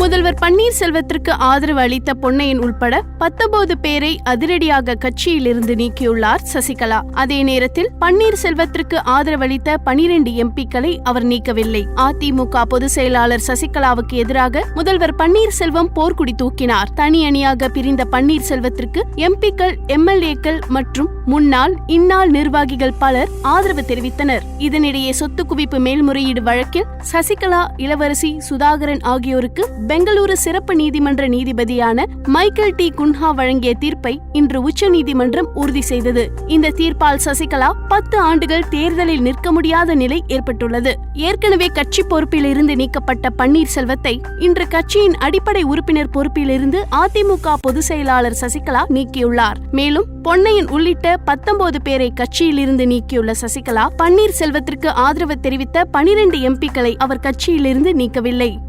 முதல்வர் பன்னீர்செல்வத்திற்கு ஆதரவு அளித்த பொன்னையன் உள்பட பத்தொன்பது பேரை அதிரடியாக கட்சியிலிருந்து நீக்கியுள்ளார் சசிகலா. அதே நேரத்தில் பன்னீர்செல்வத்திற்கு ஆதரவளித்த பனிரெண்டு எம்பிக்களை அவர் நீக்கவில்லை. அதிமுக பொதுச் செயலாளர் சசிகலாவுக்கு எதிராக முதல்வர் பன்னீர்செல்வம் போர்க்குடி தூக்கினார். தனி அணியாக பிரிந்த பன்னீர்செல்வத்திற்கு எம்பிக்கள் எம்எல்ஏக்கள் மற்றும் முன்னாள் இந்நாள் நிர்வாகிகள் பலர் ஆதரவு தெரிவித்தனர். இதனிடையே சொத்து குவிப்பு மேல்முறையீடு வழக்கில் சசிகலா இளவரசி சுதாகரன் ஆகியோருக்கு பெங்களூரு சிறப்பு நீதிமன்ற நீதிபதியான மைக்கேல் டி. குன்ஹா வழங்கிய தீர்ப்பை இன்று உச்சநீதிமன்றம் உறுதி செய்தது. இந்த தீர்ப்பால் சசிகலா பத்து ஆண்டுகள் தேர்தலில் நிற்க முடியாத நிலை ஏற்பட்டுள்ளது. ஏற்கனவே கட்சி பொறுப்பில் இருந்து நீக்கப்பட்ட பன்னீர்செல்வத்தை இன்று கட்சியின் அடிப்படை உறுப்பினர் பொறுப்பிலிருந்து அதிமுக பொதுச் செயலாளர் சசிகலா நீக்கியுள்ளார். மேலும் பொன்னையன் உள்ளிட்ட பத்தொன்பது பேரை கட்சியிலிருந்து நீக்கியுள்ள சசிகலா பன்னீர்செல்வத்திற்கு ஆதரவு தெரிவித்த பனிரெண்டு எம்பிக்களை அவர் கட்சியிலிருந்து நீக்கவில்லை.